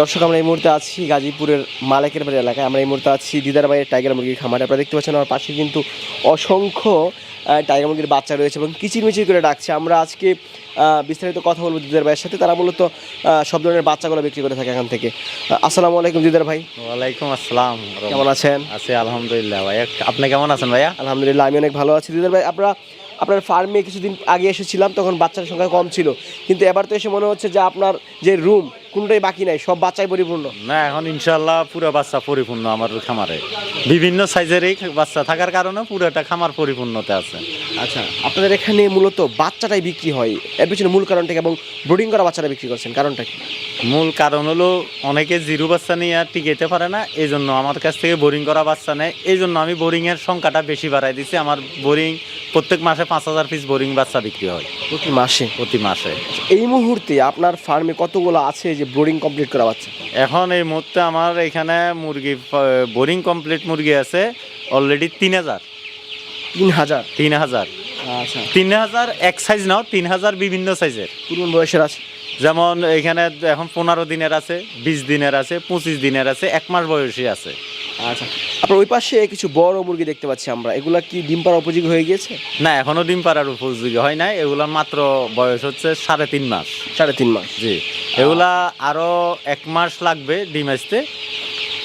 দর্শক আমরা এই মুহূর্তে আছি গাজীপুরের মালেকের বাড়ি এলাকায়। আমরা এই মুহূর্তে আছি দিদার বাইয়ের টাইগার মুরগির খামারে। আপনারা দেখতে পাচ্ছেন আমার পাশে কিন্তু অসংখ্য টাইগার মুরগির বাচ্চা রয়েছে এবং কিচিরমিচির করে ডাকছে। আমরা আজকে বিস্তারিত কথা বলব দিদার ভাইয়ের সাথে। তারা মূলত সব ধরনের বাচ্চাগুলো বিক্রি করে থাকে এখান থেকে। আসসালামু আলাইকুম দিদার ভাই। ওয়ালাইকুম আসসালাম। কেমন আছেন? আছি আলহামদুলিল্লাহ ভাইয়া। আপনি কেমন আছেন ভাইয়া? আলহামদুলিল্লাহ আমি অনেক ভালো আছি। দিদার ভাই আপনারা আপনার ফার্মে কিছুদিন আগে এসেছিলাম তখন বাচ্চার সংখ্যা কম ছিল। কিন্তু এবার তো এসে মনে হচ্ছে যে আপনার যে রুম কোনোটাই বাকি নাই সব বাচ্চাই পরিপূর্ণ। না এখন ইনশাল্লাহ পুরো বাচ্চা পরিপূর্ণ আমার খামারে। বিভিন্ন সাইজেরই বাচ্চা থাকার কারণে পুরোটা খামার পরিপূর্ণতা আছে। আচ্ছা আপনাদের এখানে মূলত বাচ্চাটাই বিক্রি হয় এর পিছনে মূল কারণটা এবং ব্রোডিং করা বাচ্চাটা বিক্রি করছেন কারণটা কি? মূল কারণ হলো অনেকে জিরো বাচ্চা নিয়ে আর টিকেতে পারে না এই জন্য আমার কাছ থেকে বোরিং করা বাচ্চা নেয় এই জন্য আমি বোরিংয়ের সংখ্যাটা বেশি বাড়াই দিচ্ছি। আমার বোরিং প্রত্যেক মাসে পাঁচ হাজার পিস বোরিং বাচ্চা বিক্রি হয়। প্রতি মাসে? প্রতি মাসে। এই মুহূর্তে আপনার ফার্মে কতগুলো আছে যে বোরিং কমপ্লিট করা বাচ্চা? এখন এই মুহূর্তে আমার এখানে মুরগি বোরিং কমপ্লিট মুরগি আছে অলরেডি তিন হাজার। তিন হাজার? তিন হাজার। আচ্ছা। তিন হাজার এক সাইজ নাও তিন হাজার বিভিন্ন সাইজের পুরুন বয়সের আছে? যেমন এখানে এখন পনেরো দিনের আছে বিশ দিনের আছে পঁচিশ দিনের আছে এক মাস বয়সী আছে। আচ্ছা আপনার ওই পাশে কিছু বড় মুরগি দেখতে পাচ্ছি আমরা। এগুলা কি ডিম পাড়া উপযোগী হয়ে গিয়েছে? না এখনও ডিম পাড়ার উপযোগী হয় নাই। এগুলার মাত্র বয়স হচ্ছে সাড়ে তিন মাস। সাড়ে তিন মাস। জি। এগুলা আরও এক মাস লাগবে ডিম আসতে।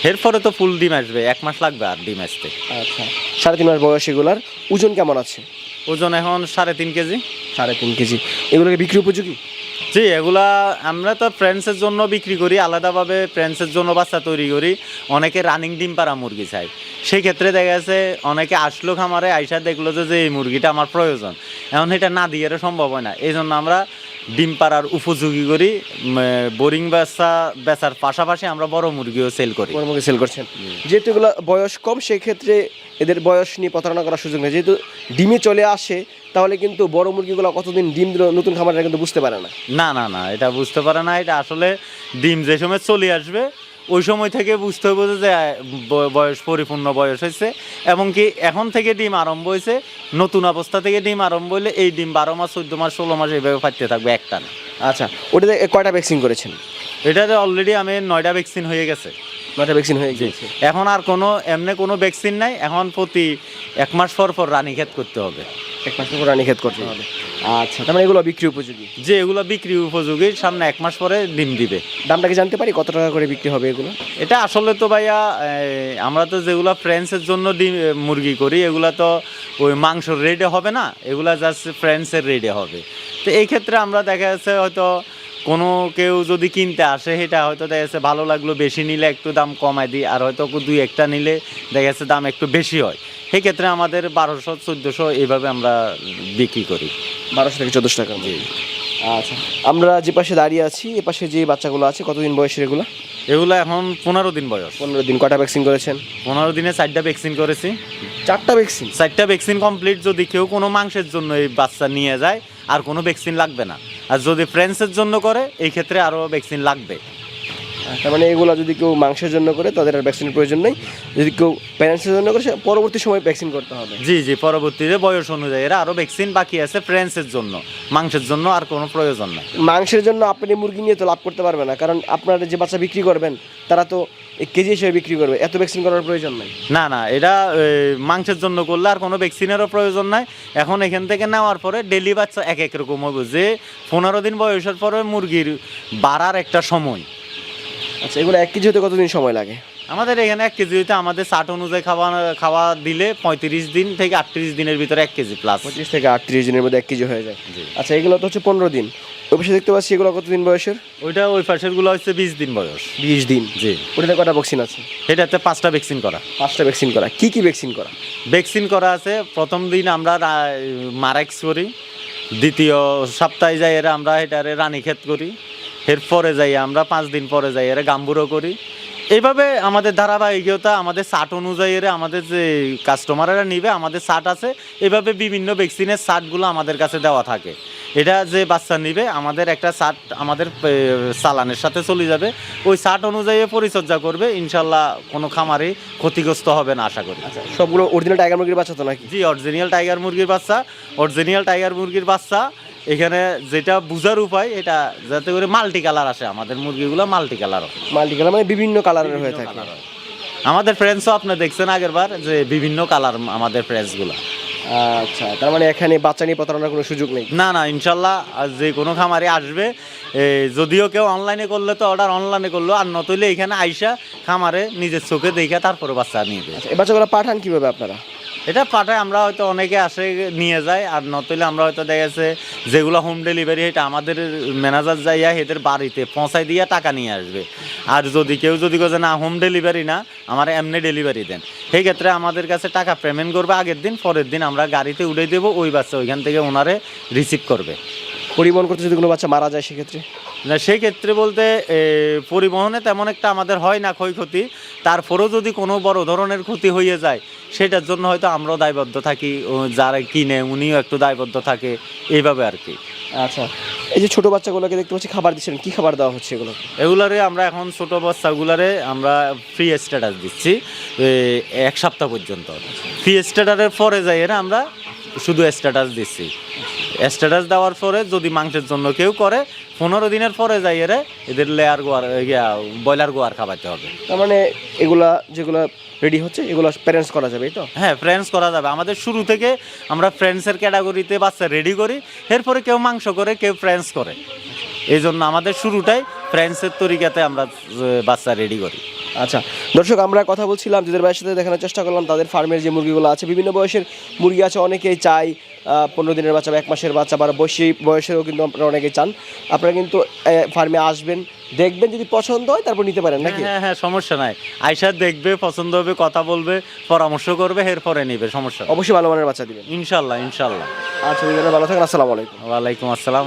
এরপরে তো ফুল ডিম আসবে। এক মাস লাগবে আর ডিম আসতে। আচ্ছা সাড়ে তিন মাস বয়স এগুলার। ওজন কেমন আছে? ওজন এখন সাড়ে তিন কেজি। সাড়ে তিন কেজি। এগুলোকে বিক্রি উপযোগী? জি এগুলা আমরা তো ফ্রেন্ডসের জন্য বিক্রি করি আলাদাভাবে ফ্রেন্ডসের জন্য বাচ্চা তৈরি করি অনেকে রানিং ডিম পাড়া মুরগি চাই সেই ক্ষেত্রে দেখা গেছে অনেকে আসলো খামারে আইসা দেখল যে যে এই মুরগিটা আমার প্রয়োজন। এখন এটা না দিয়ে সম্ভব হয় না। এই জন্য আমরা ডিম পাড়ার উপযোগী করি বোরিং বাচ্চা বেচার পাশাপাশি আমরা বড় মুরগিও সেল করি। বড় মুরগি সেল করছেন। যেহেতু এগুলো বয়স কম সেক্ষেত্রে এদের বয়স নিয়ে প্রতারণা করার সুযোগ নেই। যেহেতু ডিমে চলে আসে তাহলে কিন্তু বড় মুরগিগুলো কতদিন ডিম দিল নতুন খামারটা কিন্তু বুঝতে পারে না। না না না এটা বুঝতে পারে না। এটা আসলে ডিম যে সময় চলে আসবে ওই সময় থেকে বুঝতে হবে যে বয়স পরিপূর্ণ বয়স হয়েছে। এবং কি এখন থেকে ডিম আরম্ভ হয়েছে নতুন অবস্থা থেকে ডিম আরম্ভ হলে এই ডিম বারো মাস চোদ্দ মাস ষোলো মাস এইভাবে ফাটতে থাকবে একটা না আচ্ছা ওটাতে কয়টা ভ্যাকসিন করেছেন? এটাতে অলরেডি আমি নয়টা ভ্যাকসিন হয়ে গেছে। ভ্যাকসিন হয়ে গিয়েছে। এখন আর কোনো এমনি কোনো ভ্যাকসিন নাই এখন প্রতি এক মাস পর পর রানী খেত করতে হবে। এক মাস পর রানিক্ষেত করতে হবে। আচ্ছা তার মানে এগুলো বিক্রি উপযোগী? যে এগুলো বিক্রি উপযোগী সামনে এক মাস পরে ডিম দিবে। দামটা কি জানতে পারি? কত টাকা করে বিক্রি হবে এগুলো? এটা আসলে তো ভাইয়া আমরা তো যেগুলো ফ্রেন্ডসের জন্য ডিম মুরগি করি এগুলো তো ওই মাংসর রেডে হবে না এগুলা জাস্ট ফ্রেন্ডসের রেডে হবে। তো এই ক্ষেত্রে আমরা দেখা যাচ্ছে হয়তো কোনো কেউ যদি কিনতে আসে সেটা হয়তো দেখা যাচ্ছে ভালো লাগল বেশি নিলে একটু দাম কমায় দিই আর হয়তো দুই একটা নিলে দেখা যাচ্ছে দাম একটু বেশি হয়। সেই ক্ষেত্রে আমাদের বারোশো চোদ্দোশো এইভাবে আমরা বিক্রি করি। বারোশো থেকে চোদ্দোশো টাকা আচ্ছা আমরা যে পাশে দাঁড়িয়ে আছি এ পাশে যে বাচ্চাগুলো আছে কতদিন বয়সের এগুলো? এগুলো এখন পনেরো দিন বয়স। পনেরো দিন কটা ভ্যাকসিন করেছেন? পনেরো দিনে চারটা ভ্যাকসিন করেছি। চারটা ভ্যাকসিন? চারটা ভ্যাকসিন কমপ্লিট যদি কেউ কোনো মাংসের জন্য এই বাচ্চা নিয়ে যায় আর কোনো ভ্যাকসিন লাগবে না। আর যদি ফ্রেন্ডসের জন্য করে এই ক্ষেত্রে আরও ভ্যাকসিন লাগবে। তার মানে এগুলো যদি কেউ মাংসের জন্য করে তাদের আর ভ্যাকসিনের প্রয়োজন নেই। যদি কেউ প্যারেন্টসের জন্য করে পরবর্তী সময় ভ্যাকসিন করতে হবে। জি জি পরবর্তীতে বয়স অনুযায়ী। এরা আরও ভ্যাকসিন বাকি আছে ফ্রেন্ডসের জন্য। মাংসের জন্য আর কোনো প্রয়োজন নাই। মাংসের জন্য আপনি মুরগি নিয়ে তো লাভ করতে পারবে না কারণ আপনারা যে বাচ্চা বিক্রি করবেন তারা তো কেজি হিসেবে বিক্রি করবে। এত ভ্যাকসিন করার প্রয়োজন নাই। না না এটা মাংসের জন্য করলে আর কোনো ভ্যাকসিনেরও প্রয়োজন নাই। এখন এখান থেকে নেওয়ার পরে ডেলি বাচ্চা এক এক রকম হবে। যে পনেরো দিন বয়সের পরে মুরগির বাড়ার একটা সময়। আচ্ছা এগুলো এক কেজি হতে কতদিন সময় লাগে? আমাদের এখানে এক কেজি হইতে আমাদের চাট অনুযায়ী খাওয়া খাওয়া দিলে পঁয়ত্রিশ দিন থেকে আটত্রিশ দিনের ভিতরে এক কেজি প্লাস পঁচিশ থেকে আটত্রিশ দিনের মধ্যে এক কেজি হয়ে যায়। আচ্ছা এগুলো তো হচ্ছে পনেরো দিন। ওই পাশে দেখতে পাচ্ছি এগুলো কতদিন বয়সের? ওইটা ওই পাশের হচ্ছে বিশ দিন বয়স। বিশ দিন। জি। ওটাতে কটা ভ্যাকসিন আছে? সেটাতে পাঁচটা ভ্যাকসিন করা। পাঁচটা ভ্যাকসিন করা। কি কি ভ্যাকসিন করা? ভ্যাকসিন করা আছে প্রথম দিন আমরা মারাক্স করি। দ্বিতীয় সপ্তাহে যাই এরা আমরা এটারে রানীক্ষেত করি। এরপরে যাই, আমরা পাঁচ দিন পরে যাই, এরা গাম্বুরো করি। এইভাবে আমাদের ধারাবাহিকতা, আমাদের সাট অনুযায়ী এরা আমাদের যে কাস্টমাররা নিবে, আমাদের সাট আছে এভাবে বিভিন্ন ভ্যাকসিনের সাটগুলো আমাদের কাছে দেওয়া থাকে। এটা যে বাচ্চা নিবে আমাদের একটা শার্ট আমাদের চালানের সাথে চলে যাবে। ওই শার্ট অনুযায়ী পরিচর্যা করবে ইনশাল্লাহ কোনো খামারে ক্ষতিগ্রস্ত হবে না আশা করি। সবগুলো অরিজিনাল টাইগার মুরগির বাচ্চা তো নাকি? জি অরিজিনাল টাইগার মুরগির বাচ্চা অরিজিনাল টাইগার মুরগির বাচ্চা। এখানে যেটা বুঝার উপায় এটা যাতে করে মাল্টি কালার আসে আমাদের মুরগিগুলো মাল্টি কালার মাল্টি কালার মানে বিভিন্ন কালারের হয়ে থাকে। আমাদের ফ্রেন্ডসও আপনি দেখছেন আগের বার যে বিভিন্ন কালার আমাদের ফ্রেন্ডসগুলো আচ্ছা তার মানে এখানে বাচ্চা নিয়ে প্রতারণার কোনো সুযোগ নেই? না না ইনশাল্লাহ আর যে কোনো খামারে আসবে যদিও কেউ অনলাইনে করলে তো অর্ডার অনলাইনে করল আর নতুলে এখানে আইসা খামারে নিজের চোখে দেখে তারপরে বাচ্চা নিয়ে এ এই বাচ্চাগুলো পাঠান কীভাবে আপনারা? এটা পাঠায়, আমরা হয়তো অনেকে আসে নিয়ে যায়, আর নতুলে আমরা হয়তো দেখা গেছে যেগুলো হোম ডেলিভারি এটা আমাদের ম্যানেজার যাইয়া এদের বাড়িতে পৌঁছায় দিয়ে টাকা নিয়ে আসবে। আর যদি কেউ যদি কোথাও না হোম ডেলিভারি না, আমার এমনি ডেলিভারি দেন। সেই ক্ষেত্রে আমাদের কাছে টাকা পেমেন্ট করবে, আগের দিন, পরের দিন আমরা গাড়িতে উঠে দেবো, ওই বাচ্চা ওইখান থেকে ওনারে রিসিভ করবে। পরিবহন করতে যদি কোনো বাচ্চা মারা যায়, সেক্ষেত্রে? না সেই ক্ষেত্রে বলতে পরিবহনে তেমন একটা আমাদের হয় না ক্ষয়ক্ষতি। তারপরেও যদি কোনো বড় ধরনের ক্ষতি হয়ে যায় সেটার জন্য হয়তো আমরাও দায়বদ্ধ থাকি যারা কিনে উনিও একটু দায়বদ্ধ থাকে এইভাবে আর কি। আচ্ছা এই যে ছোটো বাচ্চাগুলোকে দেখতে পাচ্ছি খাবার দিচ্ছেন কী খাবার দেওয়া হচ্ছে এগুলো? এগুলারে আমরা এখন ছোট বাচ্চাগুলারে আমরা ফ্রি স্ট্যাটাস দিচ্ছি এক সপ্তাহ পর্যন্ত। ফ্রি স্ট্যাটাসের পরে যাই এরা আমরা শুধু স্ট্যাটাস দিচ্ছি। স্ট্যাটাস দেওয়ার পরে যদি মাংসের জন্য কেউ করে পনেরো দিনের পরে যাই রে এদের লেয়ার গোয়ার ব্রয়লার গোয়ার খাওয়াতে হবে। তার মানে এগুলা যেগুলো রেডি হচ্ছে এগুলো প্যারেন্টস করা যাবে এই তো? হ্যাঁ ফ্রেন্ডস করা যাবে। আমাদের শুরু থেকে আমরা ফ্রেন্ডসের ক্যাটাগরিতে বাচ্চা রেডি করি এরপরে কেউ মাংস করে কেউ ফ্রেন্ডস করে। এই জন্য আমাদের শুরুটাই ফ্রেন্ডসের তরিকাতে আমরা বাচ্চা রেডি করি। আচ্ছা দর্শক আমরা কথা বলছিলাম যাদের ভাইয়ের সাথে দেখানোর চেষ্টা করলাম তাদের ফার্মের যে মুরগিগুলো আছে বিভিন্ন বয়সের মুরগি আছে অনেকেই চাই পনেরো দিনের বাচ্চা বা এক মাসের বাচ্চা বা বয়সী বয়সেরও কিন্তু আপনারা অনেকে চান। আপনারা কিন্তু ফার্মে আসবেন দেখবেন যদি পছন্দ হয় তারপর নিতে পারেন নাকি? হ্যাঁ হ্যাঁ সমস্যা নাই। আয়সা দেখবে পছন্দ হবে কথা বলবে পরামর্শ করবে এরপরে নিবে সমস্যা অবশ্যই ভালো মানের বাচ্চা দিবেন। ইনশাল্লাহ ইনশাল্লাহ। আচ্ছা ভালো থাকেন আসসালামু আলাইকুম। ওয়ালাইকুম আসসালাম।